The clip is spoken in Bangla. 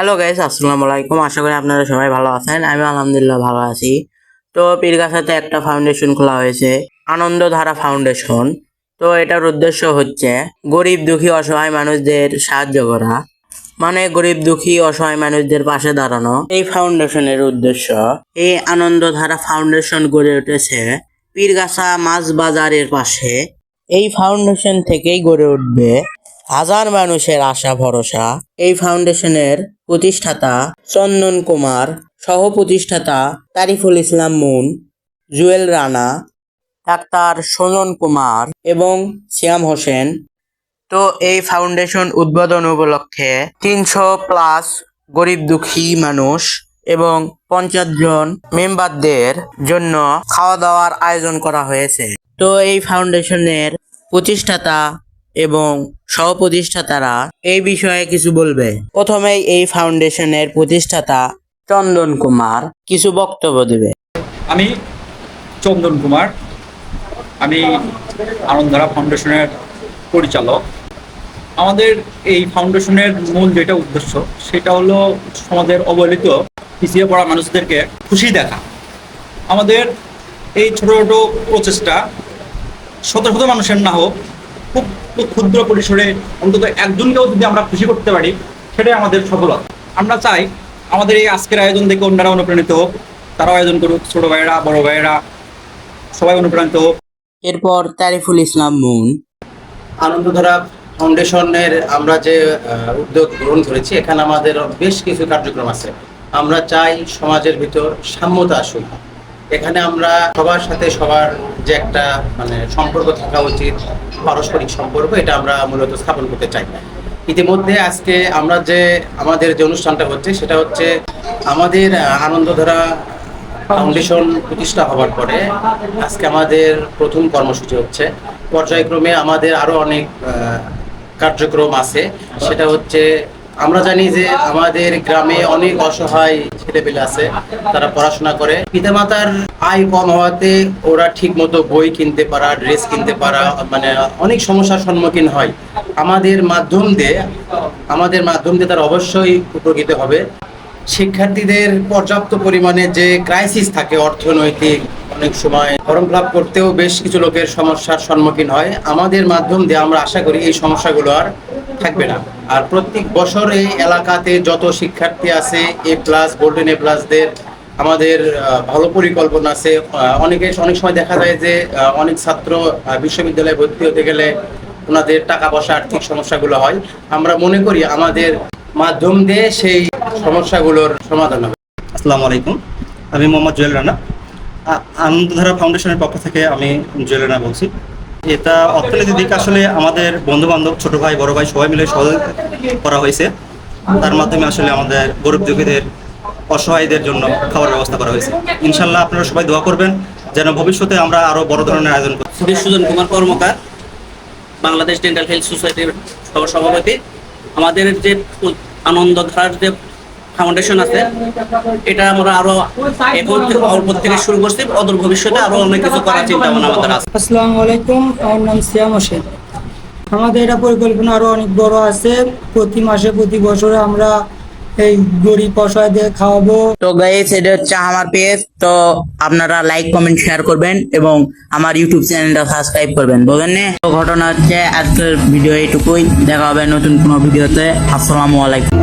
হ্যালো গাইস আসসালামু আলাইকুম। আশা করি আপনারা সবাই ভালো আছেন। আমি আলহামদুলিল্লাহ ভালো আছি। তো পীরগাছাতে একটা ফাউন্ডেশন খোলা হয়েছে, আনন্দধারা ফাউন্ডেশন তো এটার উদ্দেশ্য হচ্ছে গরিব দুঃখী অসহায় মানুষদের সাহায্য করা। মানে গরিব দুঃখী অসহায় মানুষদের পাশে দাঁড়ানো। এই ফাউন্ডেশনের উদ্দেশ্য, এই আনন্দধারা ফাউন্ডেশন গড়ে উঠেছে পীরগাছা মাছ বাজারের পাশে। এই ফাউন্ডেশন থেকেই গড়ে উঠবে হাজার মানুষের আশা ভরসা। এই ফাউন্ডেশনের প্রতিষ্ঠাতা চন্দন কুমার সহ প্রতিষ্ঠাতা তারিফুল ইসলাম মুন, জুয়েল রানা, ডাক্তার সোনন কুমার এবং সিয়াম হোসেন। তো এই ফাউন্ডেশন উদ্বোধন উপলক্ষে তিনশো প্লাস গরিব দুঃখী মানুষ এবং পঞ্চাশ জন মেম্বারদের জন্য খাওয়া দাওয়ার আয়োজন করা হয়েছে। তো এই ফাউন্ডেশনের প্রতিষ্ঠাতা এবং সহ প্রতিষ্ঠাতারা এই বিষয়ে কিছু বলবে। প্রথমেই এই ফাউন্ডেশনের প্রতিষ্ঠাতা চন্দন কুমার কিছু বক্তব্য দেবে। আমি চন্দন কুমার। আমি আনন্দধারা ফাউন্ডেশনের পরিচালক। আমাদের এই ফাউন্ডেশনের মূল যেটা উদ্দেশ্য, সেটা হলো সমাজের অবহেলিত পিছিয়ে পড়া মানুষদেরকে খুশি দেখা। আমাদের এই ছোট ছোট প্রচেষ্টা শত শত মানুষের না হোক, খুব ক্ষুদ্র পরিসরে অন্তত একজনকেও যদি আমরা খুশি করতে পারি সেটাই আমাদের সফলতা। আমরা চাই আমাদের এই আজকের আয়োজন দেখে অন্যরা অনুপ্রাণিত হোক তারাও আয়োজন করুক ছোট ভাইয়েরা বড় ভাইয়েরা সবাই অনুপ্রাণিত হোক। এরপর তারিফুল ইসলাম মুন। আনন্দধারা ফাউন্ডেশনের আমরা যে আহ, উদ্যোগ গ্রহণ করেছি এখানে আমাদের বেশ কিছু কার্যক্রম আছে। আমরা চাই সমাজের ভিতর সাম্যতা আসুক। এখানে আমরা সবার সাথে সবার যে একটা মানে সম্পর্ক থাকা উচিত, পারস্পরিক সম্পর্ক, এটা আমরা মূলত স্থাপন করতে চাই। ইতিমধ্যে আজকে আমরা যে, আমাদের যে অনুষ্ঠানটা হচ্ছে, সেটা হচ্ছে আমাদের আনন্দধারা ফাউন্ডেশন প্রতিষ্ঠা হওয়ার পরে আজকে আমাদের প্রথম কর্মসূচি হচ্ছে। পর্যায়ক্রমে আমাদের আরও অনেক কার্যক্রম আছে। সেটা হচ্ছে, আমরা জানি যে আমাদের গ্রামে অনেক অসহায় ছেলেপেলে আছে, তারা পড়াশোনা করে। পিতামাতার আয় কম হওয়াতে ওরা ঠিক মতো বই কিনতে পারা, ড্রেস কিনতে পারা মানে অনেক সমস্যার সম্মুখীন হয়। আমাদের মাধ্যম দিয়ে, আমাদের মাধ্যম দিয়ে তারা অবশ্যই উপকৃত হবে। শিক্ষার্থীদের পর্যাপ্ত পরিমাণে যে ক্রাইসিস থাকে, অর্থনৈতিক, অনেক সময় ফর্ম ফিল করতেও বেশ কিছু লোকের সমস্যার সম্মুখীন হয়। আমাদের মাধ্যম দিয়ে আমরা আশা করি এই সমস্যাগুলো আর থাকবে না। আর প্রত্যেক বছর এই এলাকাতে যত শিক্ষার্থী আছে, এ প্লাস গোল্ডেন এ প্লাসদের আমাদের ভালো পরিকল্পনা আছে। অনেকে, অনেক সময় দেখা যায় যে অনেক ছাত্র বিশ্ববিদ্যালয়ে ভর্তি হতে গেলে ওনাদের টাকা পয়সা আর্থিক সমস্যাগুলো হয়। আমরা মনে করি আমাদের মাধ্যম দিয়ে সেই সমস্যাগুলোর সমাধান হবে। আসসালামু আলাইকুম। আমি মোহাম্মদ জুয়েল রানা। আনন্দধারা ফাউন্ডেশনের পক্ষ থেকে আমি জুয়েল রানা বলছি। এটা অর্থনৈতিক দিক আসলে আমাদের বন্ধু বান্ধব ছোট ভাই, বড় ভাই সবাই মিলে সহযোগিতা করা হয়েছে। তার মাধ্যমে আসলে আমাদের গরিব দুঃখীদের, অসহায়দের জন্য খাবার ব্যবস্থা করা হয়েছে। ইনশাল্লাহ আপনারা সবাই দোয়া করবেন যেন ভবিষ্যতে আমরা আরও বড় ধরনের আয়োজন করি বিশ্বজন কুমার কর্মকার, বাংলাদেশ ডেন্টাল হেলথ সোসাইটির সভাপতি আমাদের যে আনন্দধারার যে ফাউন্ডেশন আছে। এটা আমরা আরও এখন থেকে অল্প থেকে শুরু করছি। অদূর ভবিষ্যতে আরও অনেক কিছু করার চিন্তা ভাবনা আমাদের আছে। আসসালামু আলাইকুম আমার নাম সিয়াম হোসেন। আমাদের এটা পরিকল্পনা আরও অনেক বড় আছে। প্রতি মাসে প্রতি বছরে আমরা এই গরিব অসহায়দের খাওয়াবো। তো গাইস এটা হচ্ছে আমার পেজ তো আপনারা লাইক কমেন্ট শেয়ার করবেন এবং আমার ইউটিউব চ্যানেলটা সাবস্ক্রাইব করবেন। বুঝলেন তো ঘটনা হচ্ছে আজকের ভিডিও এইটুকুই। দেখা হবে নতুন কোনো ভিডিওতে আসসালামু আলাইকুম।